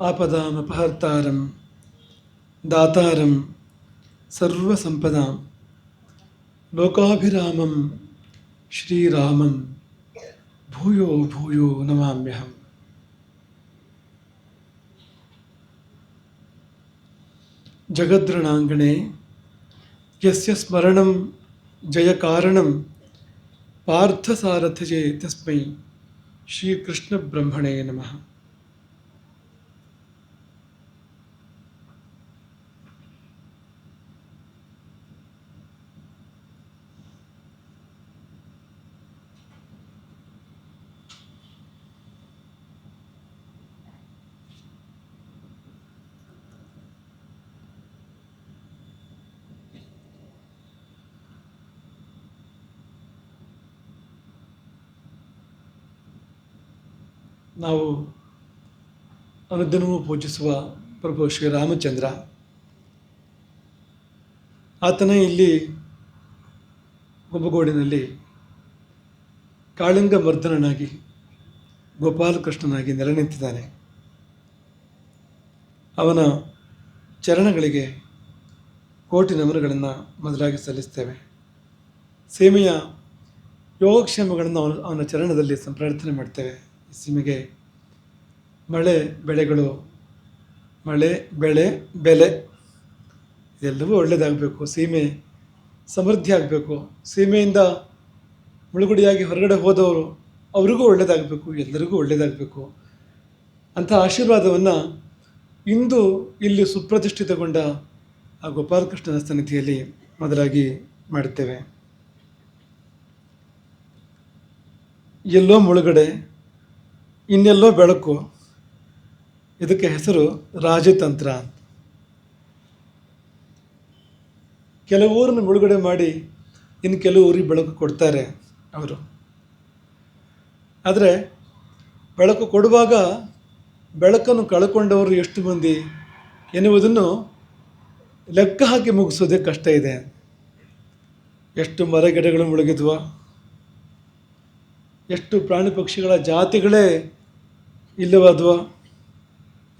आपदामपहर्तारं दातारं सर्वसम्पदां लोकाभिरामं श्रीरामं। भूयो भूयो नमाम्यहम। जगद्रणांगणे यस्य स्मरणं जयकारणं पार्थसारथजे तस्मै श्रीकृष्णब्रह्मणे नमः। ನಾವು ಅನುದಿನವೂ ಪೂಜಿಸುವ ಪ್ರಭು ಶ್ರೀರಾಮಚಂದ್ರ ಆತನೇ ಇಲ್ಲಿ ಗುಬ್ಬಗೋಡಿನಲ್ಲಿ ಕಾಳಿಂಗ ಮರ್ದನನಾಗಿ ಗೋಪಾಲಕೃಷ್ಣನಾಗಿ ನೆಲೆ ನಿಂತಿದ್ದಾನೆ ಅವನ ಚರಣಗಳಿಗೆ ಕೋಟಿ ನಮನಗಳನ್ನು ಮೊದಲಾಗಿ ಸಲ್ಲಿಸ್ತೇವೆ. ಸೀಮೆಯ ಯೋಗಕ್ಷೇಮಗಳನ್ನು ಅವನ ಅವನ ಚರಣದಲ್ಲಿ ಸಂಪ್ರಾರ್ಥನೆ ಮಾಡ್ತೇವೆ. ಸೀಮೆಗೆ ಮಳೆ ಬೆಳೆಗಳು, ಮಳೆ ಬೆಳೆ ಬೆಲೆ ಇದೆಲ್ಲವೂ ಒಳ್ಳೆಯದಾಗಬೇಕು. ಸೀಮೆ ಸಮೃದ್ಧಿ ಆಗಬೇಕು. ಸೀಮೆಯಿಂದ ಮುಳುಗುಡಿಯಾಗಿ ಹೊರಗಡೆ ಹೋದವರು ಅವರಿಗೂ ಒಳ್ಳೆಯದಾಗಬೇಕು, ಎಲ್ಲರಿಗೂ ಒಳ್ಳೆಯದಾಗಬೇಕು. ಅಂಥ ಆಶೀರ್ವಾದವನ್ನು ಇಂದು ಇಲ್ಲಿ ಸುಪ್ರತಿಷ್ಠಿತಗೊಂಡ ಆ ಗೋಪಾಲಕೃಷ್ಣನ ಸನ್ನಿಧಿಯಲ್ಲಿ ಮೊದಲಾಗಿ ಮಾಡುತ್ತೇವೆ. ಎಲ್ಲೋ ಮುಳುಗಡೆ ಇನ್ನೆಲ್ಲೋ ಬೆಳಕು. ಇದಕ್ಕೆ ಹೆಸರು ರಾಜತಂತ್ರ ಅಂತ. ಕೆಲವು ಊರನ್ನು ಮುಳುಗಡೆ ಮಾಡಿ ಇನ್ನು ಕೆಲವು ಊರಿಗೆ ಬೆಳಕು ಕೊಡ್ತಾರೆ ಅವರು. ಆದರೆ ಬೆಳಕು ಕೊಡುವಾಗ ಬೆಳಕನ್ನು ಕಳ್ಕೊಂಡವರು ಎಷ್ಟು ಮಂದಿ ಎನ್ನುವುದನ್ನು ಲೆಕ್ಕ ಹಾಕಿ ಮುಗಿಸೋದೇ ಕಷ್ಟ ಇದೆ. ಎಷ್ಟು ಮರಗಿಡಗಳು ಮುಳುಗಿದ್ವ, ಎಷ್ಟು ಪ್ರಾಣಿ ಪಕ್ಷಿಗಳ ಜಾತಿಗಳೇ ಇಲ್ಲವಾದ್ವ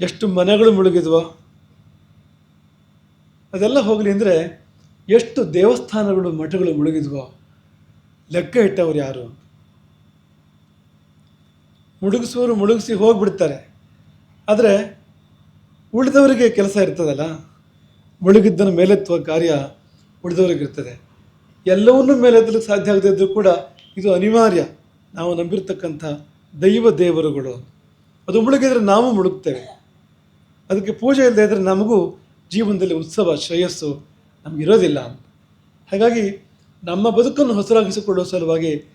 ಎಷ್ಟು ಮನೆಗಳು ಮುಳುಗಿದ್ವ? ಅದೆಲ್ಲ ಹೋಗಲಿ ಅಂದರೆ ಎಷ್ಟು ದೇವಸ್ಥಾನಗಳು ಮಠಗಳು ಮುಳುಗಿದ್ವೋ? ಲೆಕ್ಕ ಇಟ್ಟವ್ರು ಯಾರು? ಮುಳುಗಿಸುವವರು ಮುಳುಗಿಸಿ ಹೋಗ್ಬಿಡ್ತಾರೆ. ಆದರೆ ಉಳಿದವರಿಗೆ ಕೆಲಸ ಇರ್ತದಲ್ಲ? ಮುಳುಗಿದ್ದನ್ನು ಮೇಲೆತ್ತುವ ಕಾರ್ಯ ಉಳಿದವರಿಗಿರ್ತದೆ ಎಲ್ಲವನ್ನೂ ಮೇಲೆತ್ತಲಿಕ್ಕೆ ಸಾಧ್ಯ ಆಗದಿದ್ದರೂ ಕೂಡ ಇದು ಅನಿವಾರ್ಯ. ನಾವು ನಂಬಿರ್ತಕ್ಕಂಥ ದೈವ ದೇವರುಗಳು. ಅದು ಮುಳುಗಿದರೆ ನಾವು ಮುಳುಗ್ತೇವೆ. ಅದಕ್ಕೆ ಪೂಜೆ ಇಲ್ಲದೆ ಇದ್ದರೆ ನಮಗೂ ಜೀವನದಲ್ಲಿ ಉತ್ಸವ, ಶ್ರೇಯಸ್ಸು ನಮಗಿರೋದಿಲ್ಲ ಹಾಗಾಗಿ ನಮ್ಮ ಬದುಕನ್ನು ಹೊಸರಾಗಿಸಿಕೊಳ್ಳುವ ಸಲುವಾಗಿ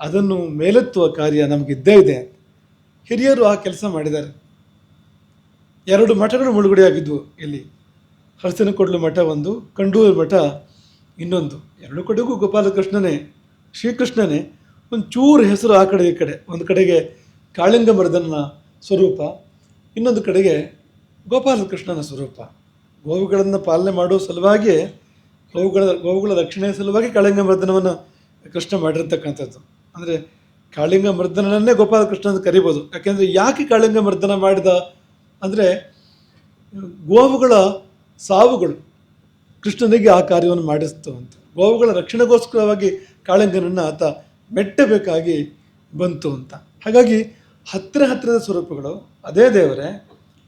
ಅದನ್ನು ಮೇಲೆತ್ತುವ ಕಾರ್ಯ ನಮಗಿದ್ದೇ ಇದೆ. ಹಿರಿಯರು ಆ ಕೆಲಸ ಮಾಡಿದ್ದಾರೆ. ಎರಡು ಮಠಗಳು ಮುಳುಗಡೆಯಾಗಿದ್ದವು ಇಲ್ಲಿ. ಹರಸಿನಕೊಡ್ಲು ಮಠ ಒಂದು, ಕಂಡೂರು ಮಠ ಇನ್ನೊಂದು. ಎರಡು ಕಡೆಗೂ ಗೋಪಾಲಕೃಷ್ಣನೇ, ಶ್ರೀಕೃಷ್ಣನೇ ಒಂದು ಚೂರು ಹೆಸರು ಆ ಕಡೆ ಈ ಕಡೆ. ಒಂದು ಕಡೆಗೆ ಕಾಳಿಂಗ ಮರ್ದನ ಸ್ವರೂಪ. ಇನ್ನೊಂದು ಕಡೆಗೆ ಗೋಪಾಲಕೃಷ್ಣನ ಸ್ವರೂಪ. ಗೋವುಗಳನ್ನು ಪಾಲನೆ ಮಾಡುವ ಸಲುವಾಗಿ ಗೋವುಗಳ ಗೋವುಗಳ ರಕ್ಷಣೆಯ ಸಲುವಾಗಿ ಕಾಳಿಂಗ ಮರ್ದನವನ್ನು ಕೃಷ್ಣ ಮಾಡಿರ್ತಕ್ಕಂಥದ್ದು. ಅಂದರೆ ಕಾಳಿಂಗ ಮರ್ದನನ್ನೇ ಗೋಪಾಲಕೃಷ್ಣ ಅಂತ ಕರಿಬೋದು. ಯಾಕೆಂದರೆ ಯಾಕೆ ಕಾಳಿಂಗ ಮರ್ದನ ಮಾಡಿದ? ಅಂದರೆ ಗೋವುಗಳ ಸಾವುಗಳು ಕೃಷ್ಣನಿಗೆ ಆ ಕಾರ್ಯವನ್ನು ಮಾಡಿಸ್ತು ಅಂತ ಗೋವುಗಳ ರಕ್ಷಣೆಗೋಸ್ಕರವಾಗಿ ಕಾಳಿಂಗನನ್ನು ಆತ ಮೆಟ್ಟಬೇಕಾಗಿ ಬಂತು ಅಂತ. ಹಾಗಾಗಿ ಹತ್ತಿರ ಹತ್ತಿರದ ಸ್ವರೂಪಗಳು ಅದೇ ದೇವರೇ,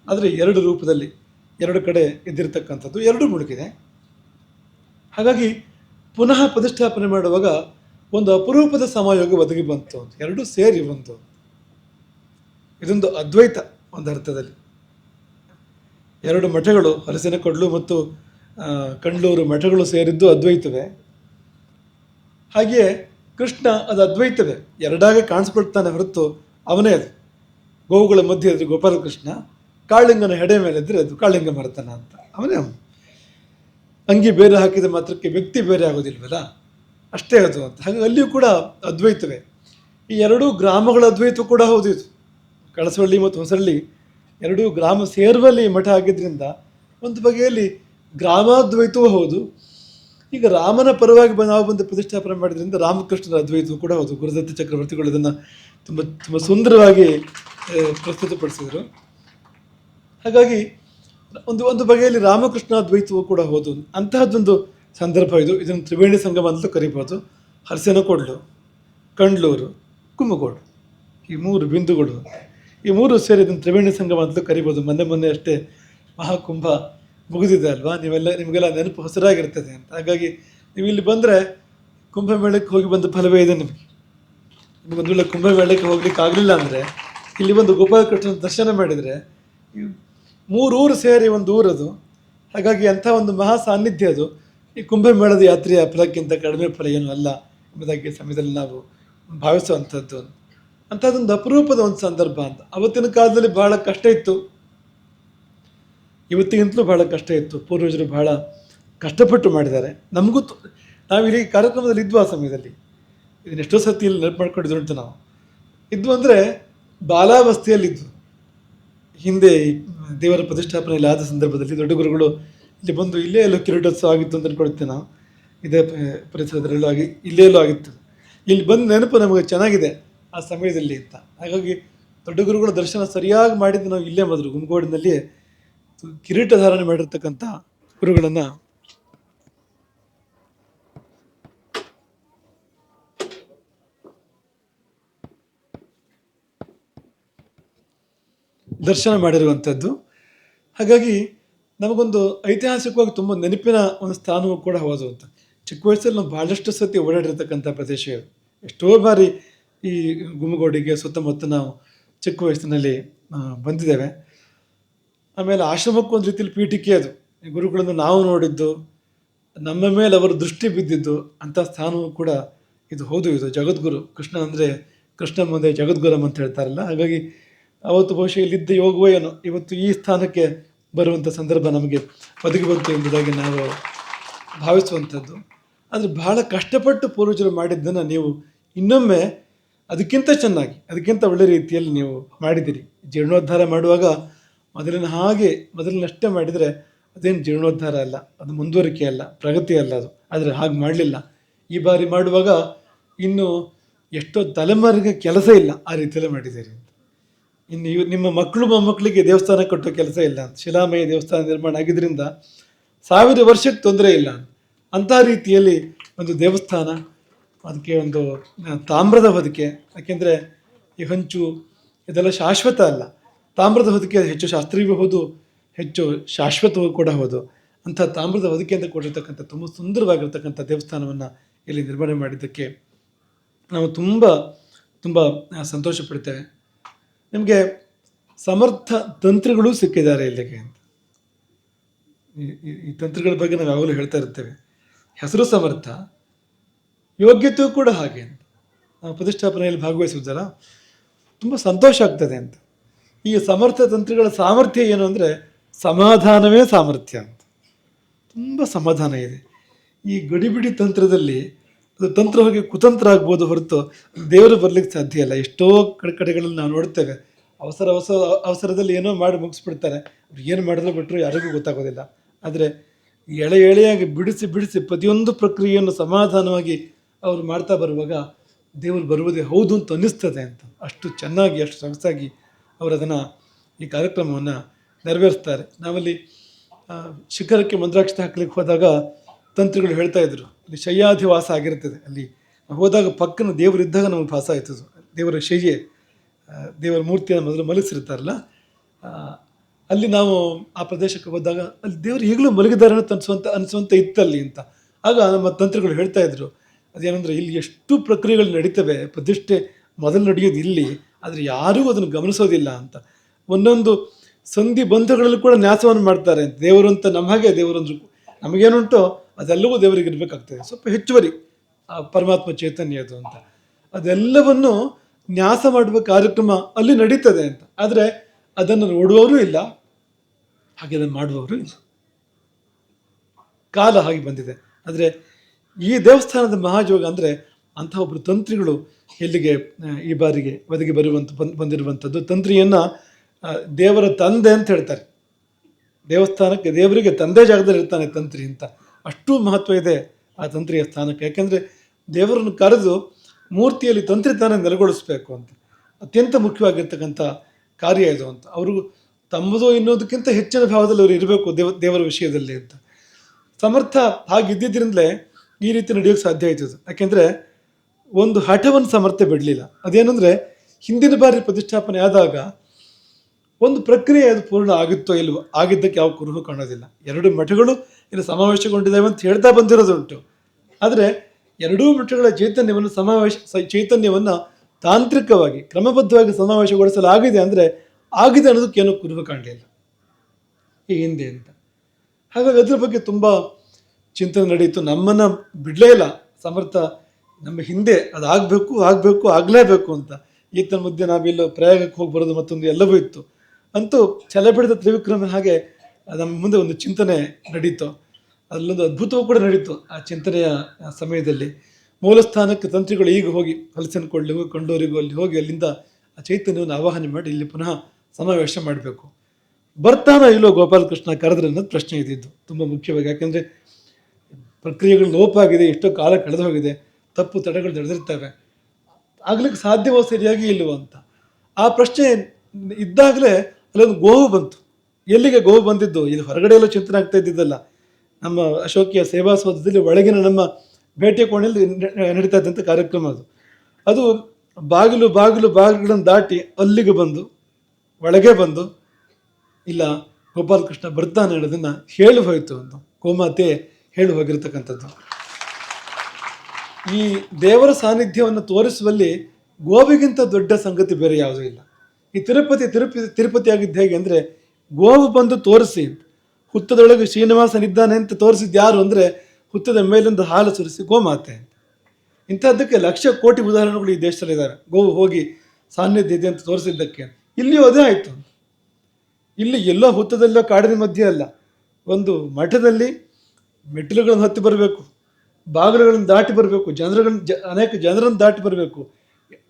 ಆದರೆ ಎರಡು ರೂಪದಲ್ಲಿ ಎರಡು ಕಡೆ ಇದ್ದಿರತಕ್ಕಂಥದ್ದು ಎರಡೂ ಮುಳುಗಿದೆ. ಹಾಗಾಗಿ ಪುನಃ ಪ್ರತಿಷ್ಠಾಪನೆ ಮಾಡುವಾಗ ಒಂದು ಅಪರೂಪದ ಸಮಯೋಗ ಒದಗಿ ಬಂತು ಎರಡು ಎರಡೂ ಸೇರಿ ಬಂತು ಇದೊಂದು ಅದ್ವೈತ ಒಂದು ಅರ್ಥದಲ್ಲಿ. ಎರಡು ಮಠಗಳು ಹಲಸಿನ ಕೊಡ್ಲು ಮತ್ತು ಕಂಡ್ಲೂರು ಮಠಗಳು ಸೇರಿದ್ದು ಅದ್ವೈತವೇ? ಹಾಗೆಯೇ ಕೃಷ್ಣ ಅದು ಅದ್ವೈತವೇ? ಎರಡಾಗೆ ಕಾಣಿಸ್ಕೊಳ್ತಾನೆ ಹೊರತು ಅವನೇ ಅದು. ಗೋವುಗಳ ಮಧ್ಯೆ ಇದ್ದರೆ ಗೋಪಾಲಕೃಷ್ಣ ಕಾಳಿಂಗನ ಹೆಡೆ ಮೇಲೆ ಇದ್ದರೆ ಅದು ಕಾಳಿಂಗ ಮರತನ ಅಂತ. ಅವನೇ ಅವನು. ಅಂಗಿ ಬೇರೆ ಹಾಕಿದ ಮಾತ್ರಕ್ಕೆ ವ್ಯಕ್ತಿ ಬೇರೆ ಆಗೋದಿಲ್ವಲ್ಲ? ಅಷ್ಟೇ ಅದು ಅಂತ. ಹಾಗೆ ಅಲ್ಲಿಯೂ ಕೂಡ ಅದ್ವೈತವೇ. ಈ ಎರಡೂ ಗ್ರಾಮಗಳ ಅದ್ವೈತ ಕೂಡ ಹೌದು ಇದು. ಕಳಸವಳ್ಳಿ ಮತ್ತು ಹೊಸಳ್ಳಿ ಎರಡೂ ಗ್ರಾಮ ಸೇರುವಲ್ಲಿ ಮಠ ಆಗಿದ್ದರಿಂದ ಒಂದು ಬಗೆಯಲ್ಲಿ ಗ್ರಾಮಾದ್ವೈತವೂ ಹೌದು. ಈಗ ರಾಮನ ಪರವಾಗಿ ನಾವು ಬಂದು ಪ್ರತಿಷ್ಠಾಪನೆ ಮಾಡಿದ್ರಿಂದ ರಾಮಕೃಷ್ಣರ ಅದ್ವೈತವೂ ಕೂಡ ಹೌದು. ಗುರುದತ್ತ ಚಕ್ರವರ್ತಿಗಳು ಇದನ್ನು ತುಂಬ ತುಂಬ ಸುಂದರವಾಗಿ ಪ್ರಸ್ತುತಪಡಿಸಿದರು. ಹಾಗಾಗಿ ಒಂದು ಒಂದು ಬಗೆಯಲ್ಲಿ ರಾಮಕೃಷ್ಣ ಅದ್ವೈತವು ಕೂಡ ಹೌದು. ಅಂತಹದ್ದೊಂದು ಸಂದರ್ಭ ಇದು. ಇದನ್ನು ತ್ರಿವೇಣಿ ಸಂಗಮ ಅಂತಲೂ ಕರಿಬೋದು ಹಲಸಿನಕೊಡ್ಲು ಕಂಡ್ಲೂರು ಕುಮ್ಮಗೋಡು ಈ ಮೂರು ಬಿಂದುಗಳು. ಈ ಮೂರು ಸೇರಿ ಇದನ್ನು ತ್ರಿವೇಣಿ ಸಂಗಮ ಅಂತಲೂ ಕರಿಬೋದು ಮೊನ್ನೆ ಮೊನ್ನೆ ಅಷ್ಟೇ ಮಹಾಕುಂಭ ಮುಗಿದಿದೆ ಅಲ್ವಾ ನೀವೆಲ್ಲ, ನಿಮಗೆಲ್ಲ ನೆನಪು ಹೊಸರಾಗಿರ್ತದೆ ಅಂತ. ಹಾಗಾಗಿ ನೀವು ಇಲ್ಲಿ ಬಂದರೆ ಕುಂಭಮೇಳಕ್ಕೆ ಹೋಗಿ ಬಂದ ಫಲವೇ ಇದೆ ನಿಮಗೆ. ನಿಮಗೆ ಒಂದು ವೇಳೆ ಕುಂಭಮೇಳಕ್ಕೆ ಹೋಗ್ಲಿಕ್ಕೆ ಆಗಲಿಲ್ಲ ಅಂದರೆ, ಇಲ್ಲಿ ಒಂದು ಗೋಪಾಲಕೃಷ್ಣನ ದರ್ಶನ ಮಾಡಿದರೆ, ಈ ಮೂರು ಊರು ಸೇರಿ ಒಂದು ಊರದು. ಹಾಗಾಗಿ ಅಂಥ ಒಂದು ಮಹಾ ಸಾನ್ನಿಧ್ಯ ಅದು. ಈ ಕುಂಭಮೇಳದ ಯಾತ್ರೆಯ ಫಲಕ್ಕಿಂತ ಕಡಿಮೆ ಫಲ ಏನೂ ಅಲ್ಲ ಎಂಬುದಾಗಿ ಸಮಯದಲ್ಲಿ ನಾವು ಭಾವಿಸುವಂಥದ್ದು. ಅಂಥದ್ದೊಂದು ಅಪರೂಪದ ಒಂದು ಸಂದರ್ಭ ಅಂತ. ಅವತ್ತಿನ ಕಾಲದಲ್ಲಿ ಬಹಳ ಕಷ್ಟ ಇತ್ತು. ಇವತ್ತಿಗಿಂತಲೂ ಬಹಳ ಕಷ್ಟ ಇತ್ತು. ಪೂರ್ವಜರು ಬಹಳ ಕಷ್ಟಪಟ್ಟು ಮಾಡಿದ್ದಾರೆ. ನಮಗೂ ನಾವು ಇಲ್ಲಿ ಕಾರ್ಯಕ್ರಮದಲ್ಲಿ ಇದ್ವು ಆ ಸಮಯದಲ್ಲಿ? ಇದನ್ನ ಎಷ್ಟೋ ಸತಿ ಇಲ್ಲಿ ನೆನಪು ಮಾಡ್ಕೊಂಡಿದ್ರು ಅಂತ ನಾವು. ಇದ್ವು ಅಂದರೆ ಬಾಲಾವಸ್ಥೆಯಲ್ಲಿದ್ದು ಹಿಂದೆ ದೇವರ ಪ್ರತಿಷ್ಠಾಪನೆಯಲ್ಲಿ ಆದ ಸಂದರ್ಭದಲ್ಲಿ ದೊಡ್ಡ ಗುರುಗಳು ಇಲ್ಲಿ ಬಂದು ಇಲ್ಲೇ ಎಲ್ಲೋ ಕಿರೀಟೋತ್ಸವ ಆಗಿತ್ತು ಅಂತ ಅಂದ್ಕೊಳ್ತೇವೆ ನಾವು. ಇದೇ ಪರಿಸರದಲ್ಲೂ ಆಗಿ, ಇಲ್ಲೇ ಎಲ್ಲೋ ಆಗಿತ್ತು. ಇಲ್ಲಿ ಬಂದು ನೆನಪು ನಮಗೆ ಚೆನ್ನಾಗಿದೆ ಆ ಸಮಯದಲ್ಲಿ ಅಂತ. ಹಾಗಾಗಿ ದೊಡ್ಡ ಗುರುಗಳ ದರ್ಶನ ಸರಿಯಾಗಿ ಮಾಡಿದ್ದು ನಾವು ಇಲ್ಲೇ ಮೊದಲು ಗುಮ್ಗೋಡಿನಲ್ಲಿ ಕಿರೀಟ ಧಾರಣೆ ಮಾಡಿರ್ತಕ್ಕಂಥ ಗುರುಗಳನ್ನ ದರ್ಶನ ಮಾಡಿರುವಂಥದ್ದು. ಹಾಗಾಗಿ ನಮಗೊಂದು ಐತಿಹಾಸಿಕವಾಗಿ ತುಂಬ ನೆನಪಿನ ಒಂದು ಸ್ಥಾನವೂ ಕೂಡ ಹೌದು ಅಂತ ಚಿಕ್ಕ ವಯಸ್ಸಲ್ಲಿ ನಾವು ಭಾಳಷ್ಟು ಸತಿ ಓಡಾಡಿರ್ತಕ್ಕಂಥ ಪ್ರದೇಶ ಎಷ್ಟೋ ಬಾರಿ ಈ ಗುಮ್ಮಗೋಡಿಗೆ ಸುತ್ತಮುತ್ತ ನಾವು ಚಿಕ್ಕ ವಯಸ್ಸಿನಲ್ಲಿ ಬಂದಿದ್ದೇವೆ. ಆಮೇಲೆ ಆಶ್ರಮಕ್ಕೂ ಒಂದು ರೀತಿಯಲ್ಲಿ ಪೀಠಿಕೆ ಅದು. ಗುರುಗಳನ್ನು ನಾವು ನೋಡಿದ್ದು, ನಮ್ಮ ಮೇಲೆ ಅವರ ದೃಷ್ಟಿ ಬಿದ್ದಿದ್ದು ಅಂಥ ಸ್ಥಾನವೂ ಕೂಡ ಇದು ಹೌದು. ಇದು ಜಗದ್ಗುರು, ಕೃಷ್ಣ ಅಂದರೆ ಕೃಷ್ಣ ಮುಂದೆ ಜಗದ್ಗುರಂ ಅಂತ ಹೇಳ್ತಾರಲ್ಲ. ಹಾಗಾಗಿ ಅವತ್ತು ಬಹುಶಃ ಇಲ್ಲಿದ್ದ ಯೋಗವೋ ಏನೋ, ಇವತ್ತು ಈ ಸ್ಥಾನಕ್ಕೆ ಬರುವಂಥ ಸಂದರ್ಭ ನಮಗೆ ಒದಗಿ ಬಂತು ಎಂಬುದಾಗಿ ನಾವು ಭಾವಿಸುವಂಥದ್ದು. ಆದರೆ ಬಹಳ ಕಷ್ಟಪಟ್ಟು ಪೂರ್ವಜರು ಮಾಡಿದ್ದನ್ನು ನೀವು ಇನ್ನೊಮ್ಮೆ ಅದಕ್ಕಿಂತ ಚೆನ್ನಾಗಿ, ಅದಕ್ಕಿಂತ ಒಳ್ಳೆ ರೀತಿಯಲ್ಲಿ ನೀವು ಮಾಡಿದ್ದೀರಿ. ಜೀರ್ಣೋದ್ಧಾರ ಮಾಡುವಾಗ ಮೊದಲಿನ ಹಾಗೆ ಮೊದಲಿನಷ್ಟೇ ಮಾಡಿದರೆ ಅದೇನು ಜೀರ್ಣೋದ್ಧಾರ ಅಲ್ಲ, ಅದು ಮುಂದುವರಿಕೆ ಅಲ್ಲ, ಪ್ರಗತಿ ಅಲ್ಲ ಅದು. ಆದರೆ ಹಾಗೆ ಮಾಡಲಿಲ್ಲ. ಈ ಬಾರಿ ಮಾಡುವಾಗ ಇನ್ನು ಎಷ್ಟೋ ತಲೆಮಾರಿಗೆ ಕೆಲಸ ಇಲ್ಲ ಆ ರೀತಿಯಲ್ಲೇ ಮಾಡಿದ್ದೀರಿ ಇನ್ನು ಇವ್ ನಿಮ್ಮ ಮಕ್ಕಳು ಮೊಮ್ಮಕ್ಕಳಿಗೆ ದೇವಸ್ಥಾನ ಕಟ್ಟೋ ಕೆಲಸ ಇಲ್ಲ ಶಿಲಾಮಯ ದೇವಸ್ಥಾನ ನಿರ್ಮಾಣ ಆಗಿದ್ದರಿಂದ ಸಾವಿರ ವರ್ಷಕ್ಕೆ ತೊಂದರೆ ಇಲ್ಲ ಅಂಥ ರೀತಿಯಲ್ಲಿ ಒಂದು ದೇವಸ್ಥಾನ, ಅದಕ್ಕೆ ಒಂದು ತಾಮ್ರದ ಬದುಕೆ ಯಾಕೆಂದರೆ ಈ ಹಂಚು ಇದೆಲ್ಲ ಶಾಶ್ವತ ಅಲ್ಲ. ತಾಮ್ರದ ಹೊದಿಕೆ ಹೆಚ್ಚು ಶಾಸ್ತ್ರೀಯವೂ ಹೌದು ಹೆಚ್ಚು ಶಾಶ್ವತವೂ ಕೂಡ ಹೌದು ಅಂಥ ತಾಮ್ರದ ಅಂತ ಕೊಟ್ಟಿರ್ತಕ್ಕಂಥ ತುಂಬ ಸುಂದರವಾಗಿರ್ತಕ್ಕಂಥ ದೇವಸ್ಥಾನವನ್ನು ಇಲ್ಲಿ ನಿರ್ಮಾಣ ಮಾಡಿದ್ದಕ್ಕೆ ನಾವು ತುಂಬ ತುಂಬ ಸಂತೋಷ ಪಡ್ತೇವೆ ನಿಮಗೆ ಸಮರ್ಥ ತಂತ್ರಿಗಳು ಸಿಕ್ಕಿದ್ದಾರೆ ಇಲ್ಲಿಗೆ ಅಂತ. ಈ- ತಂತ್ರಗಳ ಬಗ್ಗೆ ನಾವು ಯಾವಾಗಲೂ ಹೇಳ್ತಾ ಇರ್ತೇವೆ. ಹೆಸರು ಸಮರ್ಥ, ಯೋಗ್ಯತೆಯೂ ಕೂಡ ಹಾಗೆ ಅಂತ. ನಾವು ಪ್ರತಿಷ್ಠಾಪನೆಯಲ್ಲಿ ಭಾಗವಹಿಸುವುದಲ್ಲ ತುಂಬ ಸಂತೋಷ ಆಗ್ತದೆ ಅಂತ. ಈ ಸಮರ್ಥ ತಂತ್ರಗಳ ಸಾಮರ್ಥ್ಯ ಏನು ಅಂದರೆ ಸಮಾಧಾನವೇ ಸಾಮರ್ಥ್ಯ ಅಂತ. ತುಂಬ ಸಮಾಧಾನ ಇದೆ. ಈ ಗಡಿಬಿಡಿ ತಂತ್ರದಲ್ಲಿ ಅದು ತಂತ್ರ ಹೋಗಿ ಕುತಂತ್ರ ಆಗ್ಬೋದು ಹೊರತು ದೇವರು ಬರಲಿಕ್ಕೆ ಸಾಧ್ಯ ಇಲ್ಲ. ಎಷ್ಟೋ ಕಡೆ ಕಡೆಗಳಲ್ಲಿ ನಾವು ನೋಡ್ತೇವೆ, ಅವಸರ ಅವಸರ ಅವಸರದಲ್ಲಿ ಏನೋ ಮಾಡಿ ಮುಗಿಸ್ಬಿಡ್ತಾರೆ. ಅವ್ರು ಏನು ಮಾಡಿದ್ರು ಬಿಟ್ಟರು ಯಾರಿಗೂ ಗೊತ್ತಾಗೋದಿಲ್ಲ. ಆದರೆ ಎಳೆ ಎಳೆಯಾಗಿ ಬಿಡಿಸಿ ಬಿಡಿಸಿ ಪ್ರತಿಯೊಂದು ಪ್ರಕ್ರಿಯೆಯನ್ನು ಸಮಾಧಾನವಾಗಿ ಅವರು ಮಾಡ್ತಾ ಬರುವಾಗ ದೇವರು ಬರುವುದೇ ಹೌದು ಅಂತ ಅನ್ನಿಸ್ತದೆ ಅಂತ. ಅಷ್ಟು ಚೆನ್ನಾಗಿ, ಅಷ್ಟು ಸೊಗಸಾಗಿ ಅವರು ಅದನ್ನು ಈ ಕಾರ್ಯಕ್ರಮವನ್ನು ನೆರವೇರಿಸ್ತಾರೆ. ನಾವಲ್ಲಿ ಶಿಖರಕ್ಕೆ ಮಂತ್ರಾಕ್ಷತೆ ಹಾಕ್ಲಿಕ್ಕೆ ಹೋದಾಗ ತಂತ್ರಿಗಳು ಹೇಳ್ತಾ ಇದ್ರು, ಅಲ್ಲಿ ಶಯ್ಯಾಧಿವಾಸ ಆಗಿರ್ತದೆ ಅಲ್ಲಿ ಹೋದಾಗ ಪಕ್ಕನ ದೇವರಿದ್ದಾಗ ನಮಗೆ ಭಾಸ ಆಯ್ತದು ದೇವರ ಶಯ್ಯೆ ದೇವರ ಮೂರ್ತಿಯನ್ನು ಮೊದಲು ಮಲಗಿಸಿರ್ತಾರಲ್ಲ ಅಲ್ಲಿ ನಾವು ಆ ಪ್ರದೇಶಕ್ಕೆ ಹೋದಾಗ ಅಲ್ಲಿ ದೇವರು ಈಗಲೂ ಮಲಗಿದ್ದಾರೆ ಅಂತ ಅನಿಸುವಂಥ ಅನಿಸುವಂಥ ಇತ್ತಲ್ಲಿ ಅಂತ. ಆಗ ನಮ್ಮ ತಂತ್ರಿಗಳು ಹೇಳ್ತಾ ಇದ್ರು, ಅದೇನಂದರೆ ಇಲ್ಲಿ ಎಷ್ಟು ಪ್ರಕ್ರಿಯೆಗಳು ನಡೀತವೆ, ಪ್ರತಿಷ್ಠೆ ಮೊದಲು ನಡೆಯೋದು ಇಲ್ಲಿ ಆದರೆ ಯಾರೂ ಅದನ್ನು ಗಮನಿಸೋದಿಲ್ಲ ಅಂತ. ಒಂದೊಂದು ಸಂಧಿ ಬಂಧುಗಳಲ್ಲೂ ಕೂಡ ನ್ಯಾಸವನ್ನು ಮಾಡ್ತಾರೆ ದೇವರು ಅಂತ ನಮ್ಮ ಹಾಗೆ, ದೇವರು ನಮಗೇನುಂಟೋ ಅದೆಲ್ಲವೂ ದೇವರಿಗೆ ಇರಬೇಕಾಗ್ತದೆ. ಸ್ವಲ್ಪ ಹೆಚ್ಚುವರಿ, ಆ ಪರಮಾತ್ಮ ಚೈತನ್ಯದು ಅಂತ. ಅದೆಲ್ಲವನ್ನು ನ್ಯಾಸ ಮಾಡುವ ಕಾರ್ಯಕ್ರಮ ಅಲ್ಲಿ ನಡೀತದೆ ಅಂತ. ಆದರೆ ಅದನ್ನು ನೋಡುವವರು ಇಲ್ಲ, ಹಾಗೆ ಅದನ್ನು ಮಾಡುವವರು ಇಲ್ಲ. ಕಾಲ ಹಾಗೆ ಬಂದಿದೆ. ಆದರೆ ಈ ದೇವಸ್ಥಾನದ ಮಹಾಜೋಗ ಅಂದರೆ ಅಂತಹ ಒಬ್ಬರು ತಂತ್ರಿಗಳು ಇಲ್ಲಿಗೆ ಈ ಬಾರಿಗೆ ಒದಗಿ ಬರುವಂಥ ಬಂದು, ಬಂದಿರುವಂಥದ್ದು. ತಂತ್ರಿಯನ್ನು ದೇವರ ತಂದೆ ಅಂತ ಹೇಳ್ತಾರೆ. ದೇವಸ್ಥಾನಕ್ಕೆ, ದೇವರಿಗೆ ತಂದೆ ಜಾಗದಲ್ಲಿ ಇರ್ತಾನೆ ತಂತ್ರಿ ಅಂತ. ಅಷ್ಟು ಮಹತ್ವ ಇದೆ ಆ ತಂತ್ರಿಯ ಸ್ಥಾನಕ್ಕೆ. ಯಾಕೆಂದರೆ ದೇವರನ್ನು ಕರೆದು ಮೂರ್ತಿಯಲ್ಲಿ ತಂತ್ರಿ ತಾನೇ ನೆಲೆಗೊಳಿಸ್ಬೇಕು ಅಂತ. ಅತ್ಯಂತ ಮುಖ್ಯವಾಗಿರ್ತಕ್ಕಂಥ ಕಾರ್ಯ ಇದು ಅಂತ. ಅವರು ತಮ್ಮದು ಎನ್ನುವುದಕ್ಕಿಂತ ಹೆಚ್ಚಿನ ಭಾವದಲ್ಲಿ ಅವರು ಇರಬೇಕು ದೇವ, ದೇವರ ವಿಷಯದಲ್ಲಿ ಅಂತ. ಸಮರ್ಥ ಹಾಗಿದ್ದಿದ್ರಿಂದಲೇ ಈ ರೀತಿ ನಡೆಯೋಕ್ಕೆ ಸಾಧ್ಯ ಆಯ್ತದೆ. ಯಾಕೆಂದರೆ ಒಂದು ಹಠವನ್ನು ಸಮರ್ಥ ಬಿಡಲಿಲ್ಲ. ಅದೇನೆಂದರೆ, ಹಿಂದಿನ ಬಾರಿ ಪ್ರತಿಷ್ಠಾಪನೆ ಆದಾಗ ಒಂದು ಪ್ರಕ್ರಿಯೆ ಅದು ಪೂರ್ಣ ಆಗುತ್ತೋ ಇಲ್ವೋ, ಆಗಿದ್ದಕ್ಕೆ ಯಾವ ಕುರುಹು ಕಾಣೋದಿಲ್ಲ. ಎರಡು ಮಠಗಳು ಇಲ್ಲಿ ಸಮಾವೇಶಗೊಂಡಿದ್ದಾವೆ ಅಂತ ಹೇಳ್ತಾ ಬಂದಿರೋದುಂಟು. ಆದರೆ, ಎರಡೂ ಮಠಗಳ ಚೈತನ್ಯವನ್ನು ಸಮಾವೇಶ ಚೈತನ್ಯವನ್ನು ತಾಂತ್ರಿಕವಾಗಿ, ಕ್ರಮಬದ್ಧವಾಗಿ ಸಮಾವೇಶಗೊಳಿಸಲಾಗಿದೆ ಅಂದರೆ, ಆಗಿದೆ ಅನ್ನೋದಕ್ಕೆ ಏನೂ ಕುರುಹು ಕಾಣಲಿಲ್ಲ. ಈ ಹಿಂದೆ ಅಂತ. ಹಾಗಾಗಿ ಅದ್ರ ಬಗ್ಗೆ ತುಂಬ ಚಿಂತನೆ ನಡೆಯಿತು. ನಮ್ಮನ್ನು ಬಿಡಲೇ ಇಲ್ಲ. ಸಮರ್ಥ ನಮ್ಮ ಹಿಂದೆ ಅದು ಆಗಬೇಕು ಆಗಬೇಕು ಆಗಲೇಬೇಕು ಅಂತ. ಈತನ ಮಧ್ಯೆ ನಾವೆಲ್ಲೋ ಪ್ರಯಾಗಕ್ಕೆ ಹೋಗಿ ಬರೋದು ಮತ್ತೊಂದು ಎಲ್ಲವೂ ಇತ್ತು. ಅಂತೂ ಛಲ ಬಿಡಿದ ತ್ರಿವಿಕ್ರಮನ ಹಾಗೆ ನಮ್ಮ ಮುಂದೆ ಒಂದು ಚಿಂತನೆ ನಡೀತು. ಅಲ್ಲೊಂದು ಅದ್ಭುತವೂ ಕೂಡ ನಡೀತು ಆ ಚಿಂತನೆಯ ಸಮಯದಲ್ಲಿ. ಮೂಲಸ್ಥಾನಕ್ಕೆ ತಂತ್ರಿಗಳು ಈಗ ಹೋಗಿ ಹಲಸನ್ಕೊಳ್ಳಿಗೂ ಕಂಡೋರಿಗೂ ಅಲ್ಲಿ ಹೋಗಿ ಅಲ್ಲಿಂದ ಆ ಚೈತನ್ಯವನ್ನು ಆವಾಹನೆ ಮಾಡಿ ಇಲ್ಲಿ ಪುನಃ ಸಮಾವೇಶ ಮಾಡಬೇಕು. ಬರ್ತಾನ ಇಲ್ಲೋ ಗೋಪಾಲಕೃಷ್ಣ ಕರೆದ್ರೆ ಅನ್ನೋದು ಪ್ರಶ್ನೆ ಇದ್ದಿದ್ದು. ತುಂಬ ಮುಖ್ಯವಾಗಿ ಯಾಕೆಂದರೆ ಪ್ರಕ್ರಿಯೆಗಳು ಲೋಪ ಆಗಿದೆ, ಎಷ್ಟೋ ಕಾಲ ಕಳೆದು ಹೋಗಿದೆ. ತಪ್ಪು ತಡೆಗಳು ನಡೆದಿರ್ತವೆ. ಆಗ್ಲಿಕ್ಕೆ ಸಾಧ್ಯವೋ ಸರಿಯಾಗಿ ಇಲ್ಲವೋ ಅಂತ. ಆ ಪ್ರಶ್ನೆ ಇದ್ದಾಗಲೇ ಅಲ್ಲೊಂದು ಗೋವು ಬಂತು. ಎಲ್ಲಿಗೆ ಗೋವು ಬಂದಿದ್ದು? ಇದು ಹೊರಗಡೆ ಎಲ್ಲ ಚಿಂತನೆ ಆಗ್ತಾ ಇದ್ದಿದ್ದಲ್ಲ. ನಮ್ಮ ಅಶೋಕಿಯ ಸೇವಾ ಸೌಧದಲ್ಲಿ ಒಳಗಿನ ನಮ್ಮ ಭೇಟಿಯ ಕೋಣೆಯಲ್ಲಿ ನಡೀತಾ ಇದ್ದಂಥ ಕಾರ್ಯಕ್ರಮ ಅದು. ಅದು ಬಾಗಿಲು ಬಾಗಿಲು ಬಾಗಿಲುಗಳನ್ನು ದಾಟಿ ಅಲ್ಲಿಗೆ ಬಂದು, ಒಳಗೆ ಬಂದು, ಇಲ್ಲ, ಗೋಪಾಲಕೃಷ್ಣ ಬರ್ತಾನೆ ಅನ್ನೋದನ್ನು ಹೇಳಿ ಹೋಯಿತು ಅಂತ ಗೋಮಾತೆ ಹೇಳಿ ಹೋಗಿರ್ತಕ್ಕಂಥದ್ದು. ಈ ದೇವರ ಸಾನ್ನಿಧ್ಯವನ್ನು ತೋರಿಸುವಲ್ಲಿ ಗೋವಿಗಿಂತ ದೊಡ್ಡ ಸಂಗತಿ ಬೇರೆ ಯಾವುದೂ ಇಲ್ಲ. ಈ ತಿರುಪತಿ ತಿರುಪತಿ ತಿರುಪತಿ ಆಗಿದ್ದು ಹೇಗೆ ಅಂದರೆ, ಗೋವು ಬಂದು ತೋರಿಸಿ, ಹುತ್ತದೊಳಗೆ ಶ್ರೀನಿವಾಸನಿದ್ದಾನೆ ಅಂತ ತೋರಿಸಿದ್ದು ಯಾರು ಅಂದರೆ, ಹುತ್ತದ ಮೇಲಿಂದ ಹಾಲು ಸುರಿಸಿ ಗೋಮಾತೆ ಅಂತ. ಇಂಥದ್ದಕ್ಕೆ ಲಕ್ಷ ಕೋಟಿ ಉದಾಹರಣೆಗಳು ಈ ದೇಶದಲ್ಲಿದ್ದಾರೆ ಗೋವು ಹೋಗಿ ಸಾನ್ನಿಧ್ಯ ಇದೆ ಅಂತ ತೋರಿಸಿದ್ದಕ್ಕೆ. ಇಲ್ಲಿಯೂ ಅದೇ ಆಯಿತು. ಇಲ್ಲಿ ಎಲ್ಲೋ ಹುತ್ತದಲ್ಲೋ ಕಾಡಿನ ಮಧ್ಯೆ ಅಲ್ಲ, ಒಂದು ಮಠದಲ್ಲಿ ಮೆಟ್ಟಿಲುಗಳನ್ನು ಹತ್ತಿ ಬರಬೇಕು. ಬಾಗಿಲುಗಳನ್ನು ದಾಟಿ ಬರಬೇಕು, ಜನರುಗಳನ್ನ ಜ, ಅನೇಕ ಜನರನ್ನು ದಾಟಿ ಬರಬೇಕು.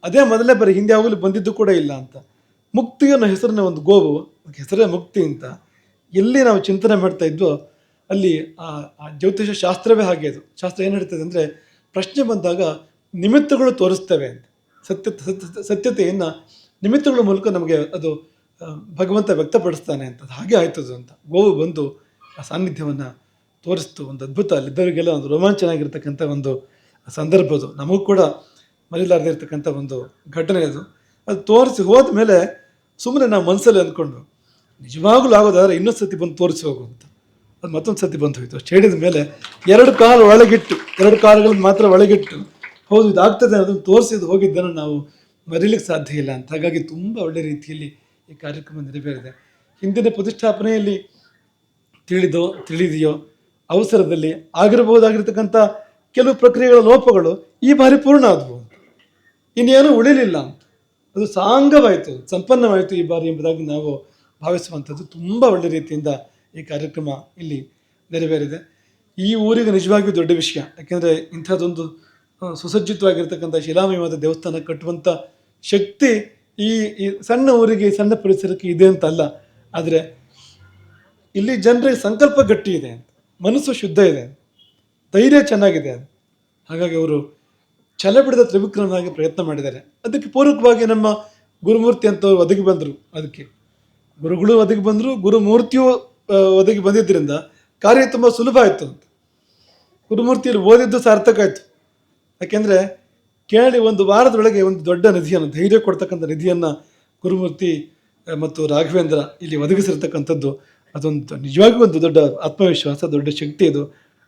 ಅದೇ ಮೊದಲೇ ಬರೀ ಹಿಂದೆ ಯಾವಾಗಲೂ ಬಂದಿದ್ದು ಕೂಡ ಇಲ್ಲ ಅಂತ. ಮುಕ್ತಿ ಅನ್ನೋ ಹೆಸರಿನ ಒಂದು ಗೋವು ಹೆಸರೇ ಮುಕ್ತಿ ಅಂತ. ಎಲ್ಲಿ ನಾವು ಚಿಂತನೆ ಮಾಡ್ತಾ ಇದ್ವೋ, ಅಲ್ಲಿ ಆ ಜ್ಯೋತಿಷ ಶಾಸ್ತ್ರವೇ ಹಾಗೆ ಅದು. ಶಾಸ್ತ್ರ ಏನು ಹೇಳ್ತದೆ ಅಂದರೆ, ಪ್ರಶ್ನೆ ಬಂದಾಗ ನಿಮಿತ್ತಗಳು ತೋರಿಸ್ತವೆ ಅಂತ. ಸತ್ಯ ಸತ್ಯ ಸತ್ಯತೆಯನ್ನು ನಿಮಿತ್ತಗಳ ಮೂಲಕ ನಮಗೆ ಅದು ಭಗವಂತ ವ್ಯಕ್ತಪಡಿಸ್ತಾನೆ ಅಂತ. ಹಾಗೆ ಆಯ್ತದು ಅಂತ. ಗೋವು ಬಂದು ಆ ಸಾನ್ನಿಧ್ಯವನ್ನು ತೋರಿಸ್ತು, ಒಂದು ಅದ್ಭುತ ಅಲ್ಲಿದ್ದವರಿಗೆಲ್ಲ ಒಂದು ರೋಮಾಂಚನಾಗಿರ್ತಕ್ಕಂಥ ಒಂದು ಸಂದರ್ಭ ಅದು. ನಮಗೂ ಕೂಡ ಮರಿಲಾರದೇ ಇರ್ತಕ್ಕಂಥ ಒಂದು ಘಟನೆ ಅದು. ಅದು ತೋರಿಸಿ ಹೋದ ಮೇಲೆ ಸುಮ್ಮನೆ ನಾವು ಮನಸ್ಸಲ್ಲಿ ಅಂದ್ಕೊಂಡು, ನಿಜವಾಗ್ಲೂ ಆಗೋದಾದ್ರೆ ಇನ್ನೊಂದು ಸತಿ ಬಂದು ತೋರಿಸಿ ಹೋಗು ಅಂತ. ಅದು ಮತ್ತೊಂದು ಸತಿ ಬಂದು ಹೋಯಿತು. ಅಷ್ಟು ಹೇಳಿದ ಮೇಲೆ ಎರಡು ಕಾಲು ಒಳಗಿಟ್ಟು, ಎರಡು ಕಾಲುಗಳನ್ನು ಮಾತ್ರ ಒಳಗಿಟ್ಟು ಹೌದು ಇದಾಗ್ತದೆ ಅದನ್ನು ತೋರಿಸಿದ್ದು ಹೋಗಿದ್ದನ್ನು ನಾವು ಮರೀಲಿಕ್ಕೆ ಸಾಧ್ಯ ಇಲ್ಲ ಅಂತ. ಹಾಗಾಗಿ ತುಂಬ ಒಳ್ಳೆ ರೀತಿಯಲ್ಲಿ ಈ ಕಾರ್ಯಕ್ರಮ ನೆರವೇರಿದೆ. ಹಿಂದಿನ ಪ್ರತಿಷ್ಠಾಪನೆಯಲ್ಲಿ ತಿಳಿದೋ ತಿಳಿದೆಯೋ ಅವಸರದಲ್ಲಿ ಆಗಿರಬಹುದಾಗಿರ್ತಕ್ಕಂಥ ಕೆಲವು ಪ್ರಕ್ರಿಯೆಗಳ ಲೋಪಗಳು ಈ ಬಾರಿ ಪೂರ್ಣ ಆದವು. ಇನ್ನೇನು ಉಳಿಲಿಲ್ಲ. ಅದು ಸಾಂಗವಾಯಿತು, ಸಂಪನ್ನವಾಯಿತು ಈ ಬಾರಿ ಎಂಬುದಾಗಿ ನಾವು ಭಾವಿಸುವಂಥದ್ದು ತುಂಬ ಒಳ್ಳೆ ರೀತಿಯಿಂದ ಈ ಕಾರ್ಯಕ್ರಮ ಇಲ್ಲಿ ನೆರವೇರಿದೆ. ಈ ಊರಿಗೆ ನಿಜವಾಗಿಯೂ ದೊಡ್ಡ ವಿಷಯ. ಯಾಕೆಂದರೆ ಇಂಥದ್ದೊಂದು ಸುಸಜ್ಜಿತವಾಗಿರ್ತಕ್ಕಂಥ ಶಿಲಾಮಯವಾದ ದೇವಸ್ಥಾನ ಕಟ್ಟುವಂಥ ಶಕ್ತಿ ಈ ಸಣ್ಣ ಊರಿಗೆ, ಸಣ್ಣ ಪರಿಸರಕ್ಕೆ ಇದೆ ಅಂತಲ್ಲ. ಆದರೆ ಇಲ್ಲಿ ಜನರಿಗೆ ಸಂಕಲ್ಪ ಗಟ್ಟಿ ಇದೆ ಅಂತ. ಮನಸ್ಸು ಶುದ್ಧ ಇದೆ. ಧೈರ್ಯ ಚೆನ್ನಾಗಿದೆ. ಹಾಗಾಗಿ ಅವರು ಛಲ ಬಿಡದ ತ್ರಿವಿಕ್ರಮನಾಗಿ ಪ್ರಯತ್ನ ಮಾಡಿದ್ದಾರೆ. ಅದಕ್ಕೆ ಪೂರಕವಾಗಿ ನಮ್ಮ ಗುರುಮೂರ್ತಿ ಅಂತವ್ರು ಒದಗಿ ಬಂದರು ಅದಕ್ಕೆ. ಗುರುಗಳು ಒದಗಿ ಬಂದರು, ಗುರುಮೂರ್ತಿಯು ಒದಗಿ ಬಂದಿದ್ದರಿಂದ ಕಾರ್ಯ ತುಂಬ ಸುಲಭ ಆಯಿತು ಅಂತ. ಗುರುಮೂರ್ತಿಯಲ್ಲಿ ಓದಿದ್ದು ಸಾರ್ಥಕ ಆಯಿತು. ಯಾಕೆಂದರೆ ಕೇಳಿ ಒಂದು ವಾರದೊಳಗೆ ಒಂದು ದೊಡ್ಡ ನಿಧಿಯನ್ನು, ಧೈರ್ಯ ಕೊಡ್ತಕ್ಕಂಥ ನಿಧಿಯನ್ನು ಗುರುಮೂರ್ತಿ ಮತ್ತು ರಾಘವೇಂದ್ರ ಇಲ್ಲಿ ಒದಗಿಸಿರ್ತಕ್ಕಂಥದ್ದು. ಅದೊಂದು ನಿಜವಾಗಿಯೂ ಒಂದು ದೊಡ್ಡ ಆತ್ಮವಿಶ್ವಾಸ, ದೊಡ್ಡ ಶಕ್ತಿ ಅದು